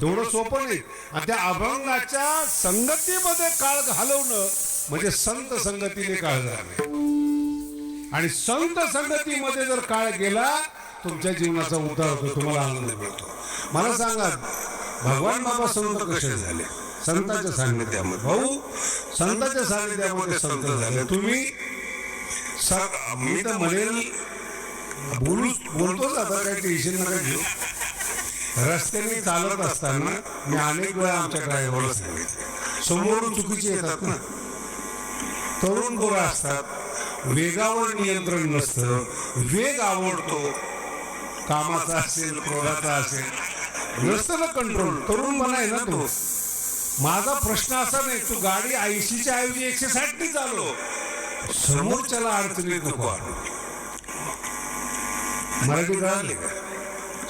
तेवढं सोपं नाही. आणि त्या अभंगाच्या संगतीमध्ये काळ घालवणं म्हणजे संत संगतीने काळ घालणे आणि संत संगतीमध्ये जर काळ गेला तुमच्या जीवनाचा उद्धार होतो तुम्हाला आनंद मिळतो. मला सांगा भगवान बाबा संत कसे झाले? संतांच्या सान्निध्यामध्ये. भाऊ संतांच्या सान्निध्यामध्ये संत झाले. तुम्ही मी तर म्हणेल बोलू बोलतोच आता काही टेन्शन नका घेऊ. रस्त्याने चालत असताना मी अनेक वेळा आमच्या ड्रायव्हरला सांगितले समोरून चुकीचे येतात ना. तरुण पोरं असतात. वेगावर नियंत्रण नसतं. वेग आवडतो. कामाचा असेल क्रोधाचा असेल. नसतं ना कंट्रोल तरुणपणा आहे ना तो. माझा प्रश्न असा नाही तू गाडी ऐंशीच्या ऐवजी एकशे साठनी चालव. समोरच्याला अडचणीत नको मराठी कळाले का?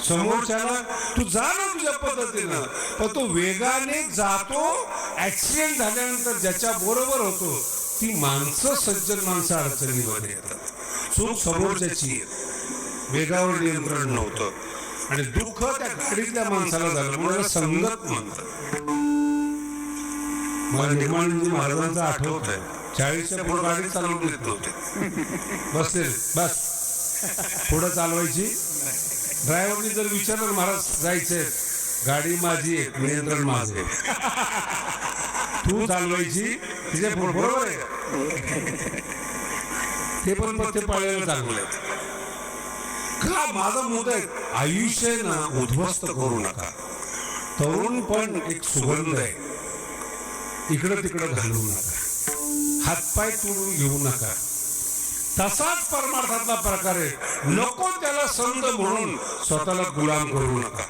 समोरच्याला तू जा ना तुझ्या पद्धतीनं. पण तो वेगाने जातो ऍक्सिडेंट झाल्यानंतर ज्याच्या बरोबर होतो ती माणसं सज्जन माणसं अडचणीमध्ये येतात. चूक समोरच्याची वेगावर नियंत्रण नव्हतं. आणि दुःख त्या गाडीतल्या माणसाला झालं म्हणून संगत म्हणतात. मला निर्माणजी म्हणजे महाराजांचा आठवत आहे. चाळीसच्या पुढे गाडी चालवून देत नव्हते. बसले बस. पुढं चालवायची? ड्रायव्हरनी जर विचारलं महाराज जायचंय गाडी माझी आहे नियंत्रण माझं तू चालवायची? तिच्या बरोबर आहे? ते पण मग ते पाळायला चांगलं आहे. का? माझा आहे. आयुष्य आहे ना उद्ध्वस्त करू नका. तरुण पण एक सुगंध आहे. इकडं तिकडं घालवू नका. हातपाय तोडून घेऊ नका. तसाच परमार्थातला प्रकार आहे. नको त्याला संत म्हणून स्वतःला गुलाम करू नका.